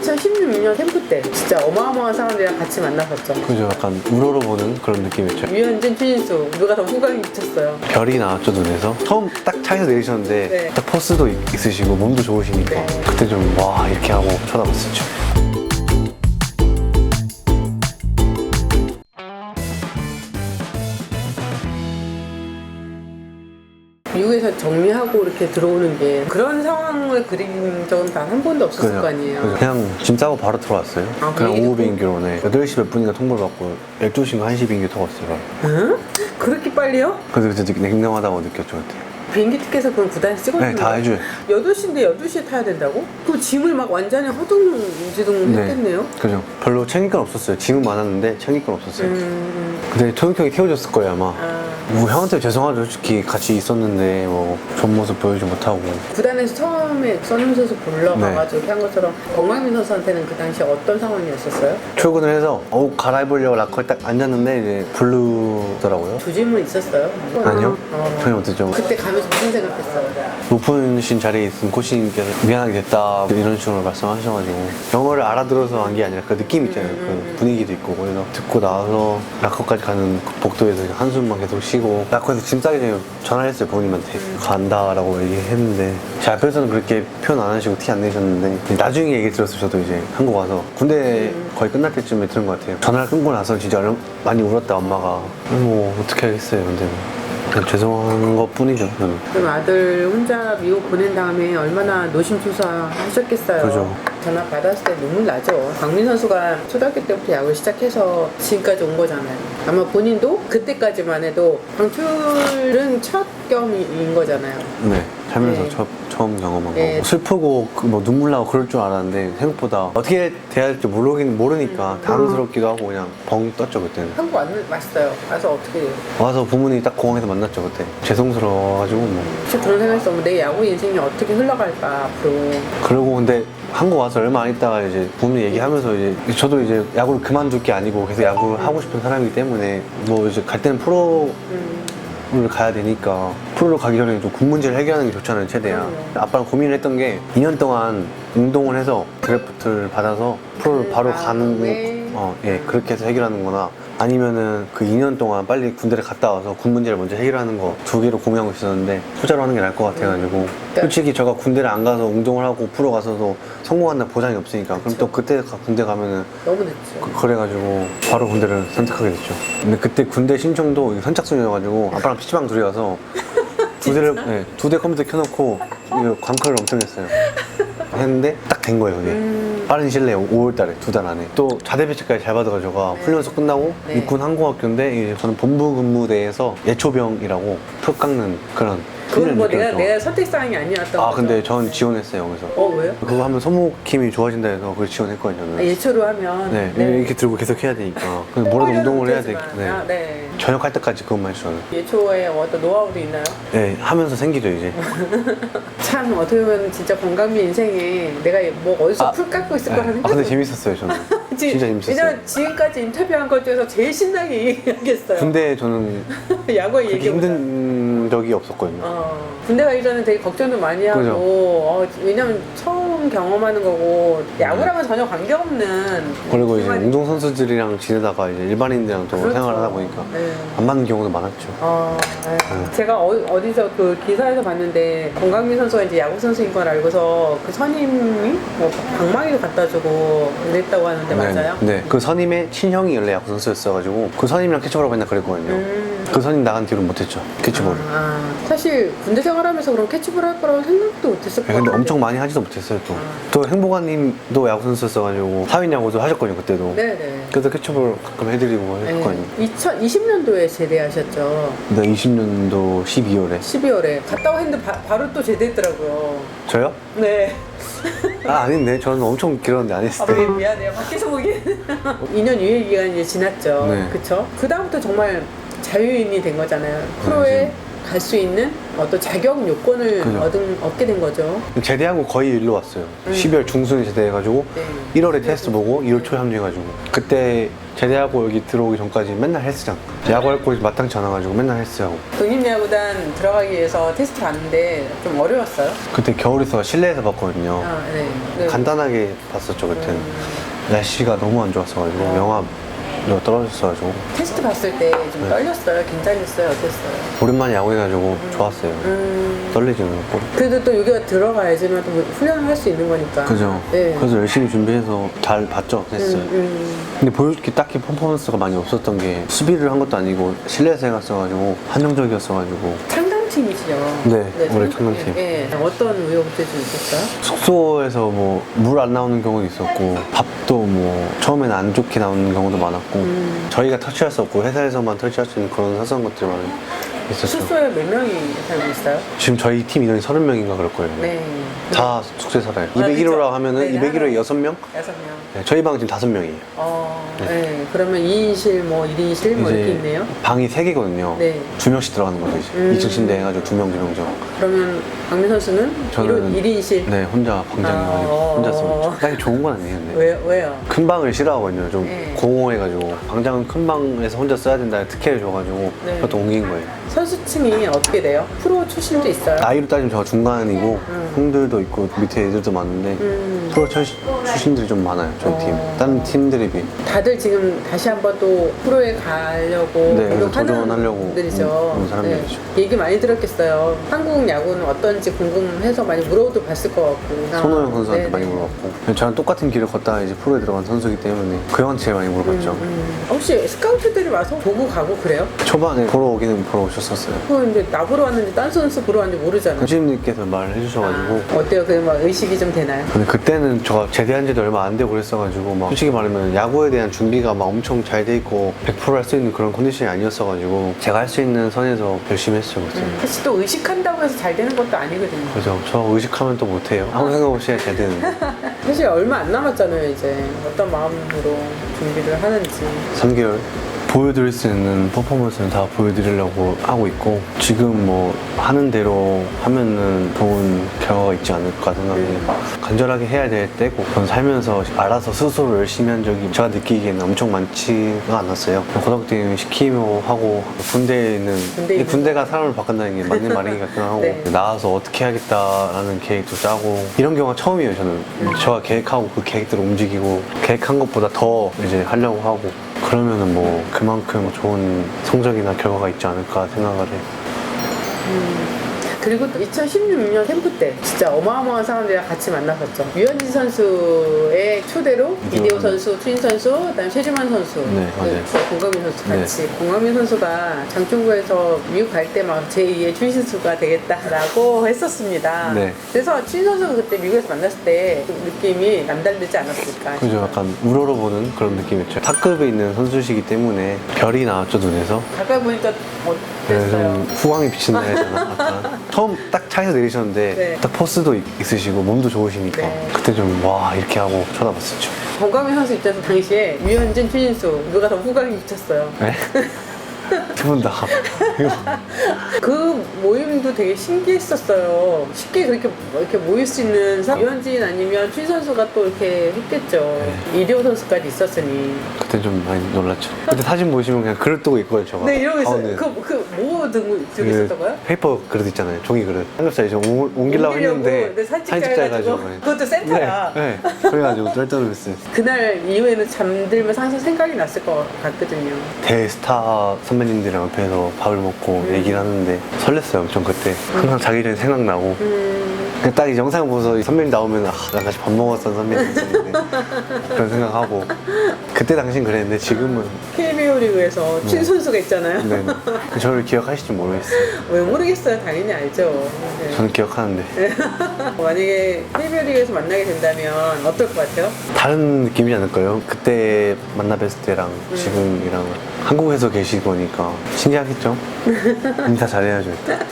2016년 캠프 때 진짜 어마어마한 사람들이랑 같이 만나봤죠. 그죠 약간 우러러 보는 그런 느낌이었죠 유현진, 최진수 누가 더 호감이 미쳤어요. 별이 나왔죠 눈에서 처음 딱 차에서 내리셨는데 네. 딱 포스도 있- 있으시고 몸도 좋으시니까 네. 그때 좀 와 이렇게 하고 쳐다봤었죠 미국에서 정리하고 이렇게 들어오는 게 그런 상황을 그린 적은 단 한 번도 없었을 거 아니에요. 그죠. 그냥 짐 싸고 바로 들어왔어요 아, 그냥 비행기 오후 듣고? 비행기로 네 8시 몇 분인가 통보를 받고 12시인가 1시 비행기 타고 왔어요 응? 그렇게 빨리요? 그래서 진짜 냉정하다고 느꼈죠 그때 비행기 티켓에서 그럼 구단에서 찍어주는 네다 해줘요 8시인데 12시에 타야 된다고? 그 짐을 막 완전히 허둥지둥 했겠네요? 그죠 별로 챙길 건 없었어요 짐은 많았는데 챙길 건 없었어요 음, 근데 토용 형이 태워줬을 거예요 아마 아, 뭐 형한테 죄송하죠 솔직히 같이 있었는데 뭐 좋은 모습 보여주지 못하고 구단에서 처음에 써님 선수 보러 네. 가가지고 한 것처럼 건강민 선수한테는 그 당시 어떤 상황이었었어요? 출근을 해서 옷 갈아입으려고 락커에 딱 앉았는데 이제 부르더라고요 조짐은 있었어요? 아니요 어. 전혀 못했죠 그때 가면서 무슨 생각했어요? 높으신 자리에 있은 코치님께서 미안하게 됐다 이런 식으로 말씀하셔가지고 영어를 알아들어서 한 게 아니라 그 느낌 있잖아요 그 분위기도 있고 그래서 듣고 나서 락커까지 가는 그 복도에서 한숨만 계속 쉬고 락커에서 짐 싸기 전에 전화를 했어요 부모님한테. 간다라고 얘기했는데. 제 앞에서는 그렇게 표현 안 하시고 티 안 내셨는데 나중에 얘기 들었어요 저도 이제 한국 와서. 군대 거의 끝날 때쯤에 들은 것 같아요. 전화를 끊고 나서 진짜 얼- 많이 울었다 엄마가. 뭐 어떻게 하겠어요 근데 그냥 죄송한 것 뿐이죠 그럼 아들 혼자 미국 보낸 다음에 얼마나 노심초사하셨겠어요. 그죠. 전화 받았을 때 눈물 나죠. 강민 선수가 초등학교 때부터 야구를 시작해서 지금까지 온 거잖아요. 아마 본인도 그때까지만 해도 방출은 첫 경험인 거잖아요. 네, 살면서 네. 처, 처음 경험한 네. 거고 슬프고 그 뭐 눈물 나고 그럴 줄 알았는데 생각보다 어떻게 대해야 할지 모르긴 모르니까 음. 당황스럽기도 하고 그냥 벙 떴죠 그때는 한국 왔는 맛있어요. 와서 어떻게? 와서 부모님이 딱 공항에서 만났죠 그때 죄송스러워가지고 뭐 진짜 그런 생각했어. 내 야구 인생이 어떻게 흘러갈까 앞으로. 그러고 근데 한국 와서 얼마 안 있다가 이제 부모님 얘기하면서 이제 저도 이제 야구를 그만둘 게 아니고 계속 야구를 하고 싶은 사람이기 때문에 뭐 이제 갈 때는 프로 음, 를 가야 되니까 프로로 가기 전에 좀 군 문제를 해결하는 게 좋잖아요 최대한. 아빠랑 고민을 했던 게 2년 동안 운동을 해서 드래프트를 받아서 프로를 바로 아, 가는 왜? 어, 예 그렇게 해서 해결하는 거나 아니면은 그 2년 동안 빨리 군대를 갔다 와서 군 문제를 먼저 해결하는 거 두 개로 고민하고 있었는데 후자로 하는 게 나을 것 같아가지고 솔직히 제가 군대를 안 가서 운동을 하고 프로 가서도 성공한다는 보장이 없으니까 그럼 또 그때 가- 군대 가면은 너무 늦죠. 그- 그래가지고 바로 군대를 선택하게 됐죠. 근데 그때 군대 신청도 선착순이어가지고 아빠랑 PC방 둘이 가서 두 대를 네, 두대 컴퓨터 켜놓고 이거 광클을 엄청 했어요. 했는데 딱 된 거예요 그게. 음, 빠른 시일 내에 5월 달에 두 달 안에 또 자대 배치까지 잘 받아가지고 제가 훈련소 끝나고 네. 육군 항공학교인데 이제 저는 본부 근무대에서 예초병이라고 턱 깎는 그런 그건 뭐 내가. 내가 선택사항이 아니었던 아 거죠. 근데 전 지원했어요 거기서 어 왜요? 그거 하면 소모킴이 좋아진다 해서 그걸 지원했거든요 저는 아, 예초로 하면 네, 이렇게 들고 계속 해야 되니까. 그래서 뭐라도 운동을 해야 되겠 네. 네. 아, 네. 전역할 때까지 그것만 저는. 예초에 어떤 노하우도 있나요? 네, 하면서 생기죠, 이제. 참 어떻게 보면 진짜 건강미 인생에 내가 뭐 어디서 아, 풀 깎고 있을 네. 거라 아, 생각. 근데 재밌었어요, 저는. 지- 진짜 재밌었어요. 왜냐면 지금까지 인터뷰한 것 중에서 제일 신나게 얘기하겠어요. 군대 저는 야구 그렇게 얘기 힘든 적이 없었거든요. 어, 군대 가기 전에 되게 걱정도 많이 하고 그죠. 어, 왜냐면 처음 경험하는 거고 야구랑은 전혀 관계없는 그리고 이제 생활이- 운동선수들이랑 지내다가 이제 일반인들이랑 또 그렇죠. 생활을 하다 보니까 네. 안 맞는 경우도 많았죠. 어, 네. 제가 어, 디서그 기사에서 봤는데 건강민 선수가 이제 야구 선수인 걸 알고서 그 선임이 뭐 방망이도 갖다 주고 그랬다고 하는데 맞아요? 네, 네. 그 선임의 친형이 원래 야구 선수였어가지고 그 선임이랑 캐치볼하고 맨날 그랬거든요. 음. 그 선임 나간 뒤로 못했죠, 캐치볼을. 아, 사실 군대 생활하면서 그럼 캐치볼 할 거라고 생각도 못했을 것 네, 같아요. 근데 엄청 많이 하지도 못했어요 또. 또 행복아님도 야구 선수였어가지고 사회인 야구도 하셨거든요 그때도. 네네. 그래서 캐치볼 가끔 해드리고 했거든요. 네. 2020년도에 제대하셨죠. 네, 20년도 12월에. 12월에 갔다 와 했는데 바, 로 또 제대했더라고요. 저요? 네. 아 아닌데 저는 엄청 길었는데 안 했을 아, 때. 미- 미안해요. 밖에서 보기. 2년 유예 기간이 이제 지났죠. 네. 그쵸? 그 다음부터 정말 자유인이 된 거잖아요. 프로에 갈 수 있는 어떤 자격 요건을 그죠. 얻은, 얻게 된 거죠. 제대하고 거의 일로 왔어요. 음. 12월 중순에 제대해가지고 네. 1월에 테스트 보고 2월 초에 합류해가지고 그때 제대하고 여기 들어오기 전까지 맨날 헬스장 야구할 곳이 마땅치 않아가지고 맨날 헬스하고 독립야구단 들어가기 위해서 테스트 봤는데 좀 어려웠어요. 그때 겨울에서 실내에서 봤거든요. 아, 네. 네. 간단하게 봤었죠 그때는 날씨가 너무 안 좋았어가지고 영하 가 떨어졌어가지고 테스트 봤을 때좀 네. 떨렸어요. 긴장했어요. 어땠어요? 오랜만에 야구해가지고 좋았어요. 음, 떨리지는 않고. 그래도 또 여기가 들어가야지만 또 훈련을 할 수 있는 거니까. 그죠. 네. 그래서 열심히 준비해서 잘 봤죠, 했어요. 음, 음. 근데 보여줄 게 딱히 퍼포먼스가 많이 없었던 게 수비를 한 것도 아니고 실내에서 해갔어가지고 한정적이었어가지고 창 단팀이시죠? 네, 올해. 네. 어떤 우여곡절이 좀 있었어요? 숙소에서 뭐 물 안 나오는 경우도 있었고 밥도 뭐 처음에는 안 좋게 나오는 경우도 많았고 음. 저희가 터치할 수 없고 회사에서만 터치할 수 있는 그런 사소한 것들이 많이 있었죠. 숙소에 몇 명이 살고 있어요? 지금 저희 팀 인원이 30명인가 그럴 거예요. 네. 다 숙소에 살아요. 아, 201호라고 그쵸. 하면은 네, 201호에 6명? 여섯 명. 네, 저희 방 지금 5명이에요. 어, 네. 그러면 2인실, 뭐 1인실 뭐 이렇게 있네요. 방이 3개거든요. 네. 두 명씩 들어가는 거죠, 이제. 음. 2층 침대 해가지고 두 명, 두 명죠. 그러면 박민 선수는 저는 1인실? 네, 혼자 방장해가지고 아, 혼자 어. 쓰고. 딱히 좋은 건 아니에요, 근데. 왜, 왜요? 큰 방을 싫어하거든요. 좀 네. 공허해가지고. 방장은 큰 방에서 혼자 써야 된다 특혜를 줘가지고 네. 그것도 옮긴 거예요. 선수층이 어떻게 돼요? 프로 출신도 있어요? 나이로 따지면 저 중간이고 음. 형들도 있고 밑에 애들도 많은데 음. 프로 출- 출신들이 좀 많아요. 저희 팀. 어. 다른 팀들에 비해. 다들 지금 다시 한번 또 프로에 가려고 네, 도전하려고 분들이죠. 음, 그런 사람들이죠. 얘기 많이 들었겠어요. 한국 야구는 어떤지 궁금해서 많이 물어도 봤을 것 같고. 손호영 선수한테 네, 많이 네. 물어봤고 저랑 똑같은 길을 걷다가 이제 프로에 들어간 선수이기 때문에 그 형한테 제일 많이 물어봤죠. 음. 혹시 스카우트들이 와서 보고 가고 그래요? 초반에 보러 오기는 보러 오셨었어요. 그거 이제 나 보러 왔는지 딴 선수 보러 왔는지 모르잖아. 교수님께서 말을 해주셔가지고 아, 어때요? 그막 의식이 좀 되나요? 근데 그때는 제가 제대 한 지도 얼마 안 되고 그랬어가지고 막 솔직히 말하면 야구에 대한 준비가 막 엄청 잘 돼 있고 100%할 수 있는 그런 컨디션이 아니었어가지고 제가 할 수 있는 선에서 열심히 했죠 그때 사실 또 의식한다고 해서 잘 되는 것도 아니거든요. 그죠 저 의식하면 또 못해요 아무 생각 없이 잘 되는데 사실 얼마 안 남았잖아요, 이제. 어떤 마음으로 준비를 하는지. 3개월 보여드릴 수 있는 퍼포먼스는 다 보여드리려고 하고 있고 지금 뭐 하는 대로 하면은 좋은 결과가 있지 않을까 생각해요. 간절하게 해야 될 때고 전 살면서 알아서 스스로 열심히 한 적이 제가 느끼기에는 엄청 많지가 않았어요. 고등학교 때 시키며 하고 군대에 있는 있는 군대가 사람을 바꾼다는 게 맞는 말인 것 같기도 하고 네. 나와서 어떻게 하겠다라는 계획도 짜고 이런 경우가 처음이에요 저는. 제가 계획하고 그 계획대로 움직이고 계획한 것보다 더 이제 하려고 하고 그러면은 뭐 그만큼 좋은 성적이나 결과가 있지 않을까 생각을 해요. 그리고 또 2016년 캠프 때 진짜 어마어마한 사람들이랑 같이 만났었죠. 유현진 선수의 초대로 이대호 선수, 추인 선수, 그다음에 최지만 선수, 네, 맞아요. 그 공강민 선수 같이. 공강민 선수가 장충구에서 미국 갈 때 막 제2의 추인 선수가 되겠다라고 했었습니다. 네. 그래서 추인 선수가 그때 미국에서 만났을 때그 느낌이 남다르지 않았을까. 그죠? 약간 우러러보는 그런 느낌이었죠. 탑급에 있는 선수시기 때문에 별이 나왔죠 눈에서. 가까이 보니까 네, 어땠어요? 좀 후광이 비친다 해야 되나? 약간. 처음 딱 차에서 내리셨는데 네. 딱 포스도 있- 있으시고 몸도 좋으시니까 네. 그때 좀 와 이렇게 하고 쳐다봤었죠. 공강민 선수 입장에서 당시에 유현진, 추인수 누가 더 후광이 미쳤어요. 네? 두분 다. 그 모임도 되게 신기했었어요. 쉽게 그렇게 이렇게 모일 수 있는 사- 유현진 아니면 추 선수가 또 이렇게 했겠죠. 이대호 선수까지 있었으니. 그때 좀 많이 놀랐죠. 그때 사진 보시면 그냥 그릇 두고 있거든요, 저가. 네, 이러고 있어요. 가운데. 그, 그, 뭐 들고, 들고 그 있었던 거요? 페이퍼 그릇 있잖아요. 종이 그릇. 삼겹살 이제 옮- 옮기려고 했는데 근데 사진 찍자 해가지고. 그것도 센터야. 네, 네. 그래가지고 쩔쩔 놀랐어요. 그날 이후에는 잠들면서 항상 생각이 났을 것 같거든요. 대스타 선배님 들이랑 옆에서 밥을 먹고 얘기를 하는데 설렜어요 엄청 그때. 항상 자기 전에 생각나고. 음, 그냥 딱 이 영상 보면서 이 선배님 나오면 아, 나 같이 밥 먹었던 선배님인데 그런 생각하고. 그때 당신 그랬는데 지금은 KBO 리그에서 춘 선수가 있잖아요. 네, 저를 기억하실지 모르겠어요 왜 모르겠어요. 당연히 알죠. 네. 저는 기억하는데 만약에 KBO 리그에서 만나게 된다면 어떨 것 같아요? 다른 느낌이지 않을까요? 그때 만나 뵀을 때랑 지금이랑 한국에서 계실 거니까 신기하겠죠? 인사 잘해야죠 일단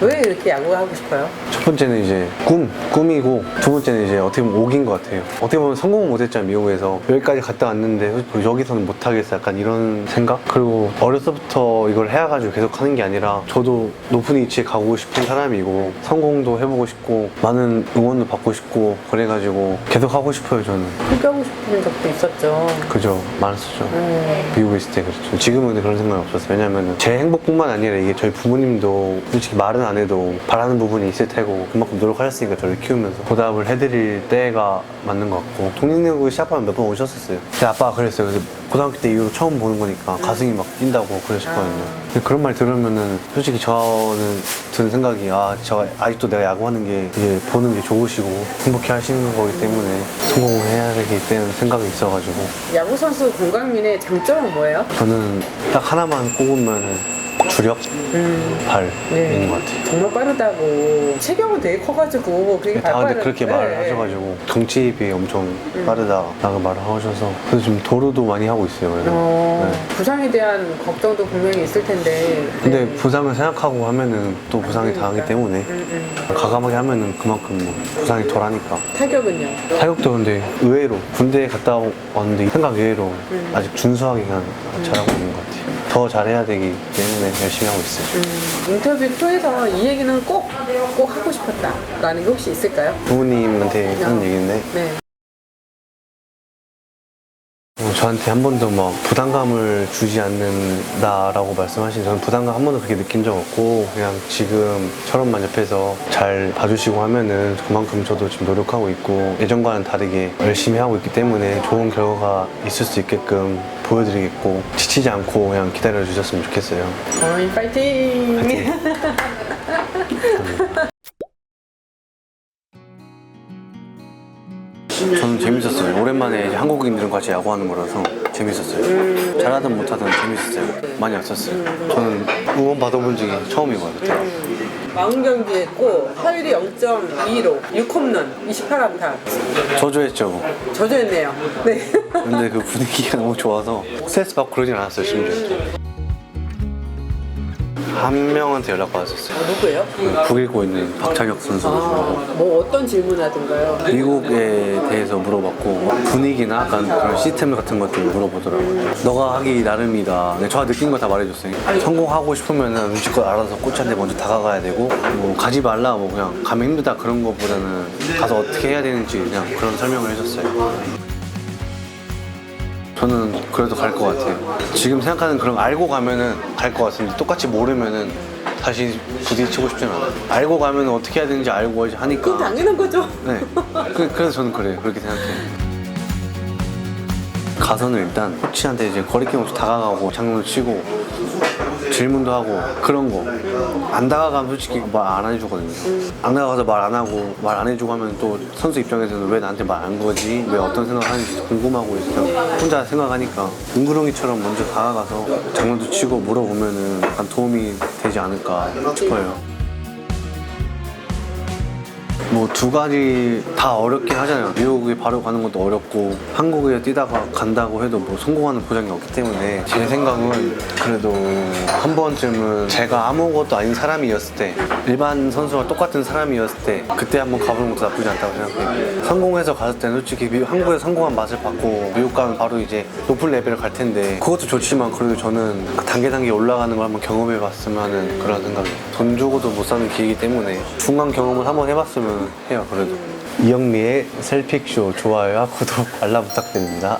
왜 이렇게 야구 하고 싶어요? 첫 번째는 이제 꿈, 꿈이고 두 번째는 이제 어떻게 보면 옥인 것 같아요. 어떻게 보면 성공은 못했잖아요, 미국에서. 여기까지 갔다 왔는데 여기서는 못하겠어. 약간 이런 생각? 그리고 어려서부터 이걸 해야가지고 계속 하는 게 아니라 저도 높은 위치에 가고 싶은 사람이고 성공도 해보고 싶고 많은 응원도 받고 싶고 그래가지고 계속 하고 싶어요, 저는. 포기하고 싶은 적도 있었죠. 그죠. 많았었죠. 음. 미국에 있을 때 그랬죠. 지금은 그런 생각이 없었어요. 왜냐면 제 행복뿐만 아니라 이게 저희 부모님도 솔직히 말은 안 해도 바라는 부분이 있을 테고 그만큼 노력하셨으니까 저를 키우면서 보답을 해드릴 때가 맞는 것 같고 독립여고 시합하면 몇 번 오셨었어요. 근데 아빠가 그랬어요. 그래서 고등학교 때 이후로 처음 보는 거니까 가슴이 막 뛴다고 그러셨거든요. 근데 그런 말 들으면은 솔직히 저는 드는 생각이 아, 저 아직도 내가 야구하는 게 이제 보는 게 좋으시고 행복해 하시는 거기 때문에 성공을 해야 되기 때문에 생각이 있어가지고 야구 선수 공강민의 장점은 뭐예요? 저는 딱 하나만 꼽으면 주력 음. 발인 네. 것 같아요. 정말 빠르다고 체격은 되게 커가지고 그게 다 근데 그렇게 네. 말을 하셔가지고 경치에 비해 엄청 빠르다라고 말을 하셔서 그래서 지금 도루도 많이 하고 있어요. 그래서. 어, 네. 부상에 대한 걱정도 분명히 있을 텐데 근데 네. 부상을 생각하고 하면은 또 부상이 당하기 때문에 음, 음. 과감하게 하면은 그만큼 뭐 부상이 덜하니까 타격은요? 타격도 근데 의외로 군대에 갔다 왔는데 생각 외로 음. 아직 준수하게 그냥 잘하고 있는 것 같아요. 더 잘해야 되기 때문에 열심히 하고 있어요. 음, 인터뷰 통해서 이 얘기는 꼭, 꼭 하고 싶었다 라는 게 혹시 있을까요? 부모님한테 하는 얘기인데 네. 어, 저한테 한 번도 막 부담감을 주지 않는다라고 말씀하신 저는 부담감 한 번도 그렇게 느낀 적 없고 그냥 지금처럼만 옆에서 잘 봐주시고 하면은 그만큼 저도 지금 노력하고 있고 예전과는 다르게 열심히 하고 있기 때문에 좋은 결과가 있을 수 있게끔 보여드리겠고 지치지 않고 그냥 기다려 주셨으면 좋겠어요. 어머니 파이팅! 저는 재밌었어요. 오랜만에 한국인들과 같이 야구하는 거라서 재밌었어요. 잘하든 못하든 재밌었어요. 많이 왔었어요. 저는 응원 받아본 처음인 것 같아요. 마운 경기 했고 타율이 0.2로 6홈런 28안타 저조했죠. 저조했네요. 네. 근데 그 분위기가 너무 좋아서 스트레스 받고 그러진 않았어요, 심지어. 한 명한테 연락 받았었어요. 누구예요? 북 읽고 있는 박찬혁 선수. 아, 뭐 어떤 질문하던가요? 미국에 대해서 물어봤고 분위기나 약간 그런 시스템 같은 것들을 물어보더라고요. 너가 하기 나름이다. 근데 저가 느낀 거 다 말해줬어요. 성공하고 싶으면은 눈치껏 알아서 코치한테 먼저 다가가야 되고 뭐 가지 말라 뭐 그냥 가면 힘들다 그런 거보다는 가서 어떻게 해야 되는지 그냥 그런 설명을 해줬어요. 저는 그래도 갈 것 같아요. 지금 생각하는 그런 거 알고 가면은 갈 것 같은데 똑같이 모르면은 다시 부딪히고 싶진 않아요. 알고 가면 어떻게 해야 되는지 알고 하니까. 그건 당연한 거죠. 네. 그, 그래서 저는 그래요. 그렇게 생각해요. 가서는 일단 코치한테 이제 거리낌 없이 다가가고 장난도 치고 질문도 하고 그런 거. 안 다가가면 솔직히 말 안 해주거든요. 안 다가가서 말 안 하고 말 안 해주고 하면 또 선수 입장에서는 왜 나한테 말 안 거지? 왜 어떤 생각 하는지 궁금하고 있어요. 혼자 생각하니까 웅그렁이처럼 먼저 다가가서 장난도 치고 물어보면은 약간 도움이 되지 않을까 싶어요. 뭐 두 가지 다 어렵긴 하잖아요. 미국에 바로 가는 것도 어렵고 한국에 뛰다가 간다고 해도 뭐 성공하는 보장이 없기 때문에 제 생각은 그래도 한 번쯤은 제가 아무것도 아닌 사람이었을 때 일반 선수와 똑같은 사람이었을 때 그때 한번 가보는 것도 나쁘지 않다고 생각해요. 성공해서 갔을 때는 솔직히 미- 한국에서 성공한 맛을 받고 미국 가면 바로 이제 높은 레벨을 갈 텐데 그것도 좋지만 그래도 저는 그 단계 단계 올라가는 걸 한번 경험해 봤으면 하는 그런 생각이에요. 돈 주고도 못 사는 기회이기 때문에 중간 경험을 한번 해봤으면 해요 그래도. 이영미의 셀픽쇼 좋아요와 구독 알람 부탁드립니다